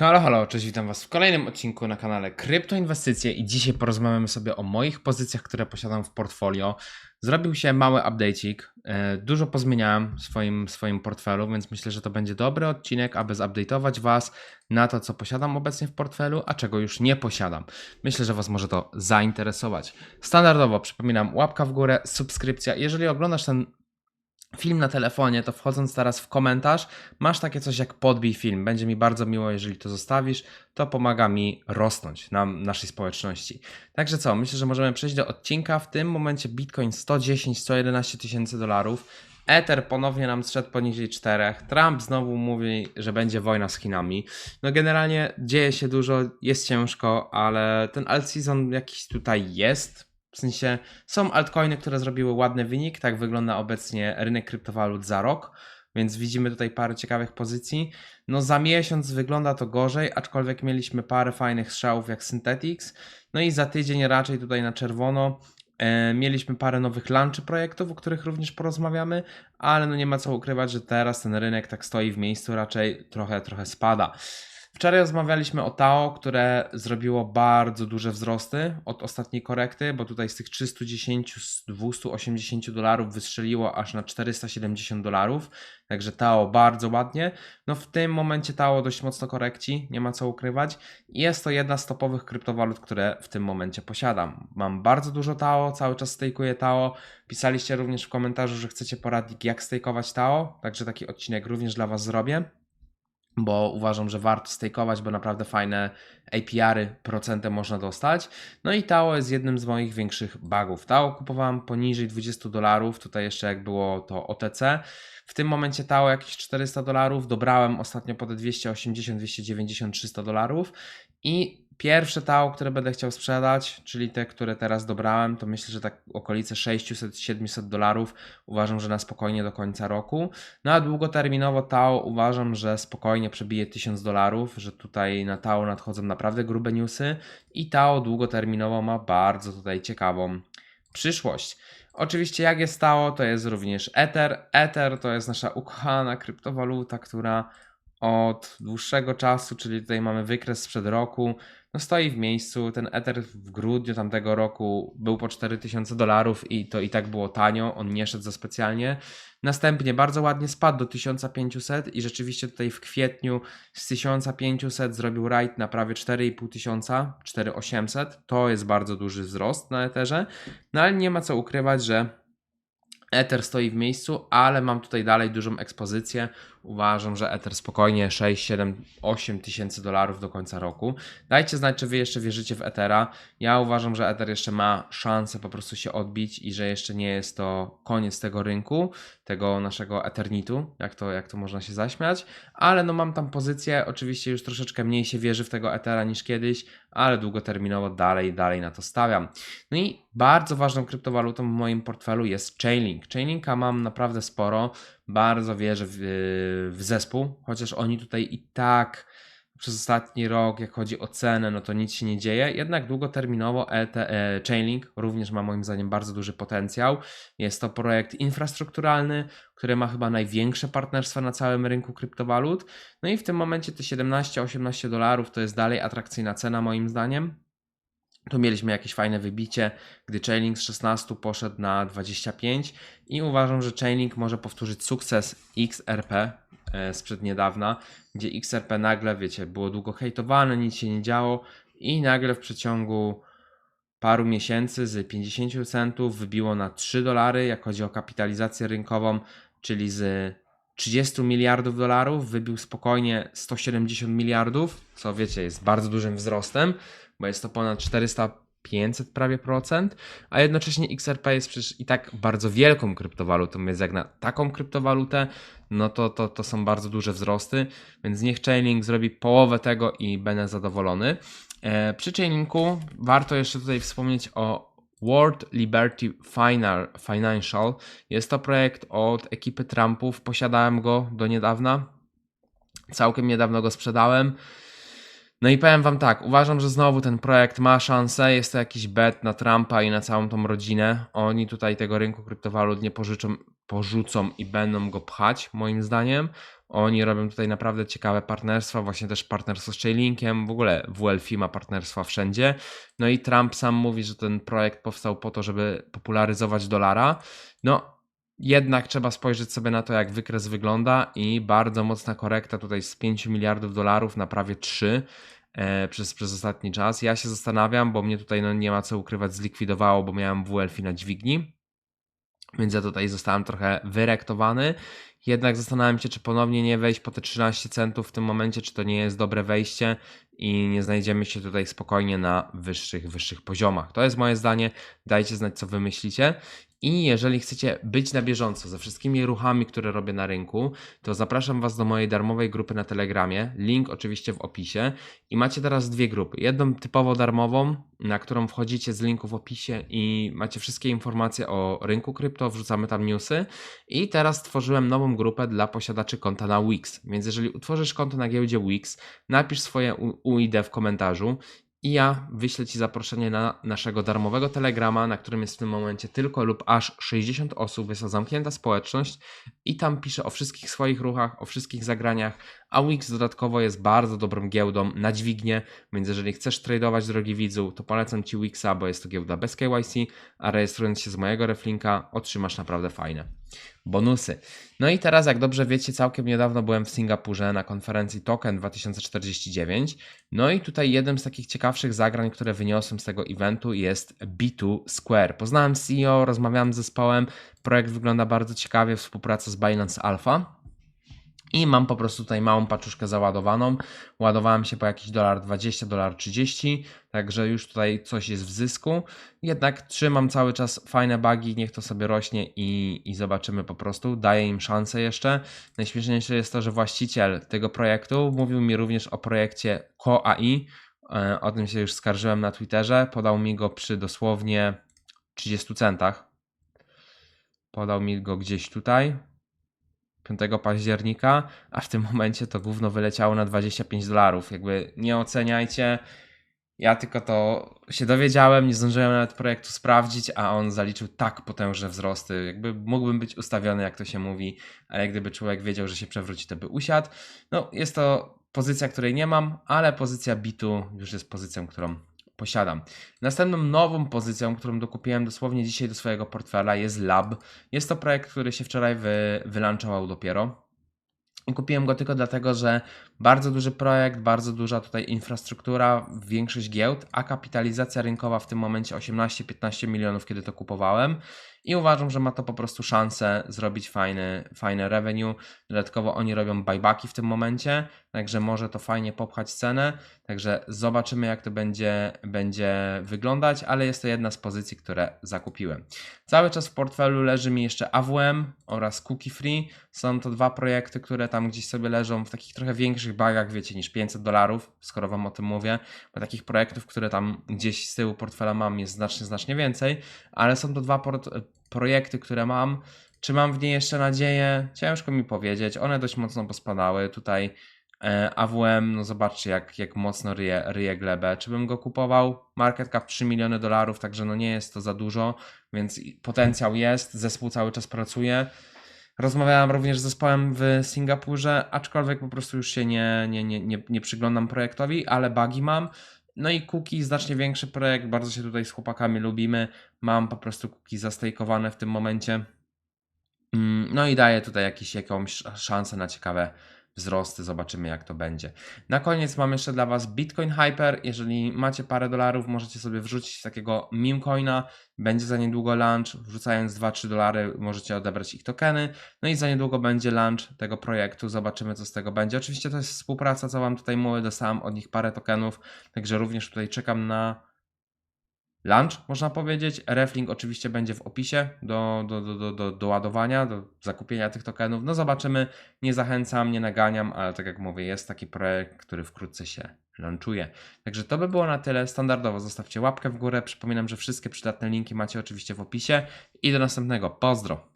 Halo, halo, cześć, witam Was w kolejnym odcinku na kanale Kryptoinwestycje i dzisiaj porozmawiamy sobie o moich pozycjach, które posiadam w portfolio. Zrobił się mały update'ik, e, dużo pozmieniałem w swoim, swoim portfelu, więc myślę, że to będzie dobry odcinek, aby zupdate'ować Was na to, co posiadam obecnie w portfelu, a czego już nie posiadam. Myślę, że Was może to zainteresować. Standardowo przypominam, łapka w górę, subskrypcja. Jeżeli oglądasz ten film na telefonie, to wchodząc teraz w komentarz, masz takie coś jak podbij film. Będzie mi bardzo miło, jeżeli to zostawisz. To pomaga mi rosnąć na naszej społeczności. Także co, myślę, że możemy przejść do odcinka. W tym momencie Bitcoin 110-111 tysięcy dolarów. Ether ponownie nam zszedł poniżej 4. Trump znowu mówi, że będzie wojna z Chinami. No generalnie dzieje się dużo, jest ciężko, ale ten alt season jakiś tutaj jest. W sensie są altcoiny, które zrobiły ładny wynik. Tak wygląda obecnie rynek kryptowalut za rok. Więc widzimy tutaj parę ciekawych pozycji. No za miesiąc wygląda to gorzej, aczkolwiek mieliśmy parę fajnych strzałów jak Synthetics. No i za tydzień raczej tutaj na czerwono e, mieliśmy parę nowych launchy projektów, o których również porozmawiamy, ale no nie ma co ukrywać, że teraz ten rynek tak stoi w miejscu, raczej trochę, trochę spada. Wczoraj rozmawialiśmy o Tao, które zrobiło bardzo duże wzrosty od ostatniej korekty, bo tutaj z tych 310 z 280 dolarów wystrzeliło aż na 470 dolarów. Także Tao bardzo ładnie. No w tym momencie Tao dość mocno korekci, nie ma co ukrywać. Jest to jedna z topowych kryptowalut, które w tym momencie posiadam. Mam bardzo dużo Tao, cały czas stejkuję Tao. Pisaliście również w komentarzu, że chcecie poradnik jak stejkować Tao, także taki odcinek również dla Was zrobię bo uważam, że warto stakeować, bo naprawdę fajne APR-y, procenty można dostać. No i Tao jest jednym z moich większych bugów. Tao kupowałem poniżej 20 dolarów, tutaj jeszcze jak było to OTC. W tym momencie Tao jakieś 400 dolarów, dobrałem ostatnio po te 280, 290, 300 dolarów i Pierwsze tał, które będę chciał sprzedać, czyli te, które teraz dobrałem, to myślę, że tak okolice 600-700 dolarów uważam, że na spokojnie do końca roku. No a długoterminowo tał uważam, że spokojnie przebije 1000 dolarów, że tutaj na tał nadchodzą naprawdę grube newsy i tał długoterminowo ma bardzo tutaj ciekawą przyszłość. Oczywiście jak jest stało, to jest również Ether. Ether to jest nasza ukochana kryptowaluta, która od dłuższego czasu, czyli tutaj mamy wykres sprzed roku, no stoi w miejscu. Ten Ether w grudniu tamtego roku był po 4000 dolarów i to i tak było tanio, on nie szedł za specjalnie. Następnie bardzo ładnie spadł do 1500 i rzeczywiście tutaj w kwietniu z 1500 zrobił rajd na prawie 4500, 4800. To jest bardzo duży wzrost na Etherze, no ale nie ma co ukrywać, że Ether stoi w miejscu, ale mam tutaj dalej dużą ekspozycję. Uważam, że Ether spokojnie 6, 7, 8 tysięcy dolarów do końca roku. Dajcie znać, czy Wy jeszcze wierzycie w Ethera. Ja uważam, że Ether jeszcze ma szansę po prostu się odbić i że jeszcze nie jest to koniec tego rynku, tego naszego Eternitu, jak to, jak to można się zaśmiać. Ale no mam tam pozycję, oczywiście już troszeczkę mniej się wierzy w tego Ethera niż kiedyś, ale długoterminowo dalej, dalej na to stawiam. No i bardzo ważną kryptowalutą w moim portfelu jest Chainlink. Chainlinka mam naprawdę sporo bardzo wierzę w, w zespół, chociaż oni tutaj i tak przez ostatni rok, jak chodzi o cenę, no to nic się nie dzieje. Jednak długoterminowo ET, e, Chainlink również ma moim zdaniem bardzo duży potencjał. Jest to projekt infrastrukturalny, który ma chyba największe partnerstwa na całym rynku kryptowalut. No i w tym momencie te 17-18 dolarów to jest dalej atrakcyjna cena moim zdaniem. Tu mieliśmy jakieś fajne wybicie, gdy Chainlink z 16 poszedł na 25 i uważam, że Chainlink może powtórzyć sukces XRP e, sprzed niedawna, gdzie XRP nagle, wiecie, było długo hejtowane, nic się nie działo i nagle w przeciągu paru miesięcy z 50 centów wybiło na 3 dolary, jak chodzi o kapitalizację rynkową, czyli z 30 miliardów dolarów wybił spokojnie 170 miliardów, co wiecie, jest bardzo dużym wzrostem bo jest to ponad 400 500 prawie procent, a jednocześnie XRP jest przecież i tak bardzo wielką kryptowalutą, więc jak na taką kryptowalutę, no to, to, to są bardzo duże wzrosty, więc niech Chainlink zrobi połowę tego i będę zadowolony. E, przy Chainlinku warto jeszcze tutaj wspomnieć o World Liberty Financial. Jest to projekt od ekipy Trumpów, posiadałem go do niedawna, całkiem niedawno go sprzedałem. No i powiem wam tak, uważam, że znowu ten projekt ma szansę, jest to jakiś bet na Trumpa i na całą tą rodzinę. Oni tutaj tego rynku kryptowalut nie pożyczą porzucą i będą go pchać, moim zdaniem. Oni robią tutaj naprawdę ciekawe partnerstwa, właśnie też partnerstwo z Chainlinkiem, w ogóle WLF ma partnerstwa wszędzie. No i Trump sam mówi, że ten projekt powstał po to, żeby popularyzować dolara. No, jednak trzeba spojrzeć sobie na to, jak wykres wygląda i bardzo mocna korekta tutaj z 5 miliardów dolarów na prawie 3 e, przez, przez ostatni czas. Ja się zastanawiam, bo mnie tutaj no, nie ma co ukrywać, zlikwidowało, bo miałem WLF na dźwigni. Więc ja tutaj zostałem trochę wyrektowany. Jednak zastanawiam się, czy ponownie nie wejść po te 13 centów w tym momencie, czy to nie jest dobre wejście i nie znajdziemy się tutaj spokojnie na wyższych, wyższych poziomach. To jest moje zdanie. Dajcie znać, co wy myślicie. I jeżeli chcecie być na bieżąco ze wszystkimi ruchami, które robię na rynku, to zapraszam Was do mojej darmowej grupy na Telegramie. Link oczywiście w opisie. I macie teraz dwie grupy. Jedną typowo darmową, na którą wchodzicie z linku w opisie i macie wszystkie informacje o rynku krypto, wrzucamy tam newsy. I teraz stworzyłem nową grupę dla posiadaczy konta na Wix. Więc jeżeli utworzysz konto na giełdzie Wix, napisz swoje UID w komentarzu i ja wyślę Ci zaproszenie na naszego darmowego telegrama, na którym jest w tym momencie tylko lub aż 60 osób. Jest to zamknięta społeczność i tam piszę o wszystkich swoich ruchach, o wszystkich zagraniach. A Wix dodatkowo jest bardzo dobrą giełdą na dźwignię, więc jeżeli chcesz tradować, drogi widzu, to polecam Ci Wixa, bo jest to giełda bez KYC, a rejestrując się z mojego reflinka otrzymasz naprawdę fajne bonusy. No i teraz, jak dobrze wiecie, całkiem niedawno byłem w Singapurze na konferencji Token 2049. No i tutaj jednym z takich ciekawszych zagrań, które wyniosłem z tego eventu jest B2 Square. Poznałem CEO, rozmawiałem z zespołem, projekt wygląda bardzo ciekawie, współpraca z Binance Alpha. I mam po prostu tutaj małą paczuszkę załadowaną. Ładowałem się po jakiś dolar 20, dolar 30, także już tutaj coś jest w zysku. Jednak trzymam cały czas fajne bugi, niech to sobie rośnie i, i zobaczymy po prostu. Daję im szansę jeszcze. Najśmieszniejsze jest to, że właściciel tego projektu mówił mi również o projekcie CoAI. E, O tym się już skarżyłem na Twitterze. Podał mi go przy dosłownie 30 centach. Podał mi go gdzieś tutaj. 5 października, a w tym momencie to gówno wyleciało na 25 dolarów. Jakby nie oceniajcie. Ja tylko to się dowiedziałem, nie zdążyłem nawet projektu sprawdzić, a on zaliczył tak potężne wzrosty. Jakby mógłbym być ustawiony, jak to się mówi, ale gdyby człowiek wiedział, że się przewróci, to by usiadł. No, jest to pozycja, której nie mam, ale pozycja bitu już jest pozycją, którą posiadam. Następną nową pozycją, którą dokupiłem dosłownie dzisiaj do swojego portfela jest Lab. Jest to projekt, który się wczoraj wy, wylaunchował dopiero. Kupiłem go tylko dlatego, że bardzo duży projekt, bardzo duża tutaj infrastruktura, większość giełd, a kapitalizacja rynkowa w tym momencie 18-15 milionów, kiedy to kupowałem. I uważam, że ma to po prostu szansę zrobić fajny, fajne revenue. Dodatkowo oni robią buybacki w tym momencie, także może to fajnie popchać cenę. Także zobaczymy, jak to będzie, będzie wyglądać, ale jest to jedna z pozycji, które zakupiłem. Cały czas w portfelu leży mi jeszcze AWM oraz Cookie Free. Są to dwa projekty, które tam gdzieś sobie leżą w takich trochę większych bagach, wiecie, niż 500 dolarów, skoro Wam o tym mówię. Bo takich projektów, które tam gdzieś z tyłu portfela mam, jest znacznie, znacznie więcej, ale są to dwa projekty, które mam. Czy mam w nie jeszcze nadzieję? Ciężko mi powiedzieć. One dość mocno pospadały. Tutaj AWM, no zobaczcie jak, jak mocno ryje, ryje glebę. Czy bym go kupował? Market cap 3 miliony dolarów, także no nie jest to za dużo, więc potencjał jest, zespół cały czas pracuje. Rozmawiałem również z zespołem w Singapurze, aczkolwiek po prostu już się nie, nie, nie, nie, nie przyglądam projektowi, ale bugi mam. No i Cookie, znacznie większy projekt, bardzo się tutaj z chłopakami lubimy. Mam po prostu Cookie zastejkowane w tym momencie. Mm, No i daję tutaj jakiś, jakąś szansę na ciekawe wzrosty, zobaczymy jak to będzie. Na koniec mam jeszcze dla Was Bitcoin Hyper. Jeżeli macie parę dolarów, możecie sobie wrzucić takiego meme coina. Będzie za niedługo launch. Wrzucając 2-3 dolary możecie odebrać ich tokeny. No i za niedługo będzie launch tego projektu. Zobaczymy co z tego będzie. Oczywiście to jest współpraca, co Wam tutaj mówię. Dostałem od nich parę tokenów, także również tutaj czekam na Lunch, można powiedzieć. Reflink oczywiście będzie w opisie do, do, do, do, do, do ładowania, do zakupienia tych tokenów. No zobaczymy. Nie zachęcam, nie naganiam, ale tak jak mówię, jest taki projekt, który wkrótce się launchuje. Także to by było na tyle. Standardowo zostawcie łapkę w górę. Przypominam, że wszystkie przydatne linki macie oczywiście w opisie. I do następnego. Pozdro!